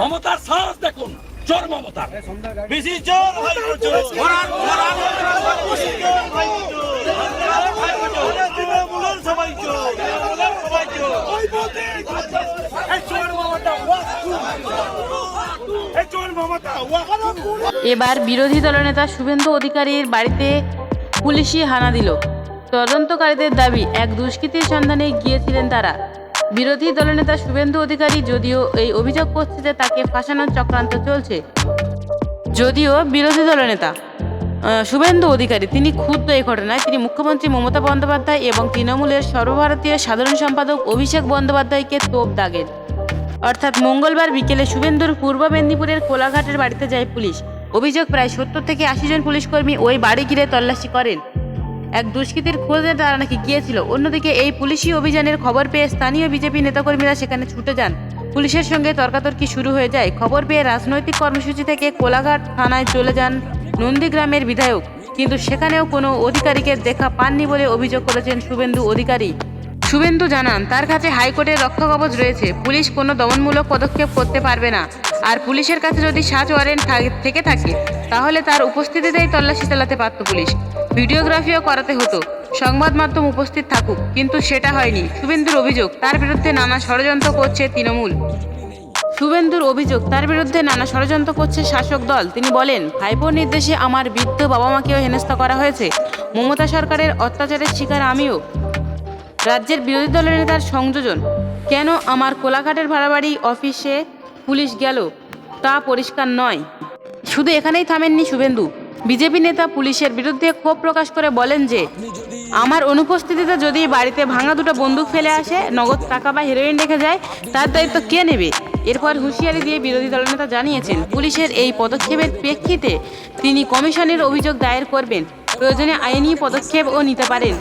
মমতার সাহস দেখুন, চোর মমতা বেশি এবার বিরোধী দলনেতা শুভেন্দু অধিকারীর বাড়িতে পুলিশি হানা দিল। তদন্তকারীদের দাবি, এক দুষ্কৃতীর সন্ধানে গিয়েছিলেন তারা। বিরোধী দলনেতা শুভেন্দু অধিকারী যদিও এই অভিযোগ করছে যে তাকে ফাঁসানোর চক্রান্ত চলছে। যদিও বিরোধী দলনেতা শুভেন্দু অধিকারী, তিনি ক্ষুব্ধ এই ঘটনায়। তিনি মুখ্যমন্ত্রী মমতা বন্দ্যোপাধ্যায় এবং তৃণমূলের সর্বভারতীয় সাধারণ সম্পাদক অভিষেক বন্দ্যোপাধ্যায়কে তোপ দাগেন অর্থাৎ মঙ্গলবার বিকেলে শুভেন্দুর পূর্ব মেদিনীপুরের কোলাঘাটের বাড়িতে যায় পুলিশ। অভিযোগ প্রায় সত্তর থেকে আশি জন পুলিশকর্মী ওই বাড়ি ঘিরে তল্লাশি করেন। এক দুষ্কৃতীর খোঁজে তারা নাকি গিয়েছিল? অন্যদিকে এই পুলিশি অভিযানের খবর পেয়ে স্থানীয় বিজেপি নেতাকর্মীরা সেখানে ছুটে যান। পুলিশের সঙ্গে তর্কাতর্কি শুরু হয়ে যায়। খবর পেয়ে রাজনৈতিক কর্মসূচি থেকে কোলাঘাট থানায় চলে যান নন্দীগ্রামের বিধায়ক। কিন্তু সেখানেও কোনো অধিকারীকে দেখা পাননি বলে অভিযোগ করেছেন শুভেন্দু অধিকারী। শুভেন্দু জানান, তার কাছে হাইকোর্টের রক্ষা কবচ রয়েছে। পুলিশ কোনো দমনমূলক পদক্ষেপ করতে পারবে না। আর পুলিশের কাছে যদি সাজ ওয়ারেন্ট থেকে থাকে, তাহলে তার উপস্থিতিতেই তল্লাশি চালাতে পারত পুলিশ। ভিডিওগ্রাফিও করাতে হতো। সংবাদ মাধ্যম উপস্থিত থাকুক, কিন্তু সেটা হয়নি। শুভেন্দুর অভিযোগ, তার বিরুদ্ধে নানা ষড়যন্ত্র করছে তৃণমূল। শুভেন্দুর অভিযোগ, তার বিরুদ্ধে নানা ষড়যন্ত্র করছে শাসক দল। তিনি বলেন, ভাইপোর নির্দেশে আমার বৃদ্ধ বাবা মাকেও হেনস্থা করা হয়েছে। মমতা সরকারের অত্যাচারের শিকার আমিও। রাজ্যের বিরোধী দলের নেতার সংযোজন। কেন আমার কোলাঘাটের ভাড়াবাড়ি অফিসে পুলিশ গেল? তা পরিষ্কার নয়। শুধু এখানেই থামেননি শুভেন্দু। বিজেপি নেতা পুলিশের বিরুদ্ধে ক্ষোভ প্রকাশ করে বলেন যে, আমার অনুপস্থিতিতে যদি বাড়িতে ভাঙা দুটো বন্দুক ফেলে আসে, নগদ টাকা বা হেরোইন রেখে যায়, তার দায়িত্ব কে নেবে? এরপর হুঁশিয়ারি দিয়ে বিরোধী দলনেতা জানিয়েছেন, পুলিশের এই পদক্ষেপের প্রেক্ষিতে তিনি কমিশনের অভিযোগ দায়ের করবেন। প্রয়োজনে আইনি পদক্ষেপও নিতে পারেন।